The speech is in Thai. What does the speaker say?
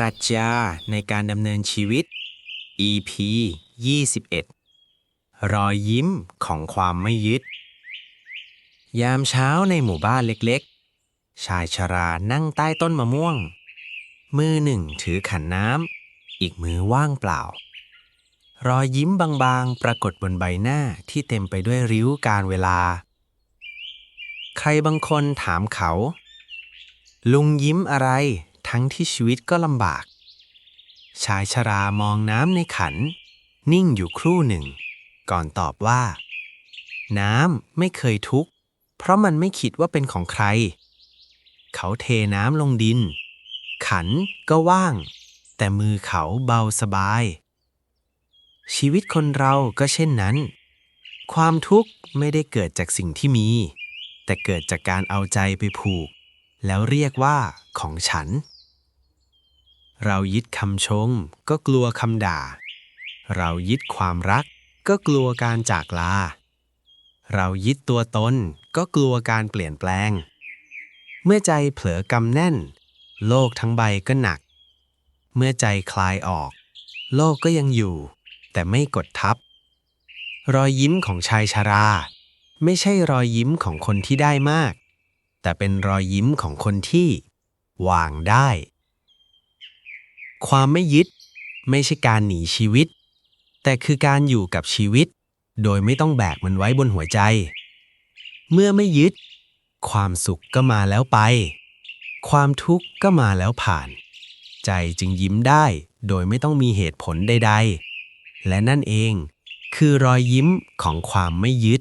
ปรัชญาในการดำเนินชีวิต EP 21 รอยยิ้มของความไม่ยึด ยามเช้าในหมู่บ้านเล็กๆ ชายชรานั่งใต้ต้นมะม่วง มือหนึ่งถือขันน้ำ อีกมือว่างเปล่า รอยยิ้มบางๆ ปรากฏบนใบหน้าที่เต็มไปด้วยริ้วการเวลา ใครบางคนถามเขา ลุงยิ้มอะไร ทั้งที่ชีวิตก็ลำบาก ชายชรามองน้ำในขัน นิ่งอยู่ครู่หนึ่ง ก่อนตอบว่า น้ำไม่เคยทุกข์ เพราะมันไม่คิดว่าเป็นของใคร เขาเทน้ำลงดิน ขันก็ว่าง แต่มือเขาเบาสบาย ชีวิตคนเราก็เช่นนั้น ความทุกข์ไม่ได้เกิดจากสิ่งที่มี แต่เกิดจากการเอาใจไปผูกแล้วเรียกว่าของฉัน เรายึดคำชม ก็กลัวคำด่า เรายึดความรัก ก็กลัวการจากลา เรายึดตัวตน ก็กลัวการเปลี่ยนแปลง เมื่อใจเผลอกำแน่น โลกทั้งใบก็หนัก เมื่อใจคลายออก โลกก็ยังอยู่ แต่ไม่กดทับ รอยยิ้มของชายชารา ไม่ใช่รอยยิ้มของคนที่ได้มาก แต่เป็นรอยยิ้มของคนที่วางได้ ความไม่ยึดไม่ใช่การหนีชีวิต แต่คือการอยู่กับชีวิต โดยไม่ต้องแบกมันไว้บนหัวใจ เมื่อไม่ยึด ความสุขก็มาแล้วไป ความทุกข์ก็มาแล้วผ่าน ใจจึงยิ้มได้โดยไม่ต้องมีเหตุผลใด ๆ และนั่นเอง คือรอยยิ้มของความไม่ยึด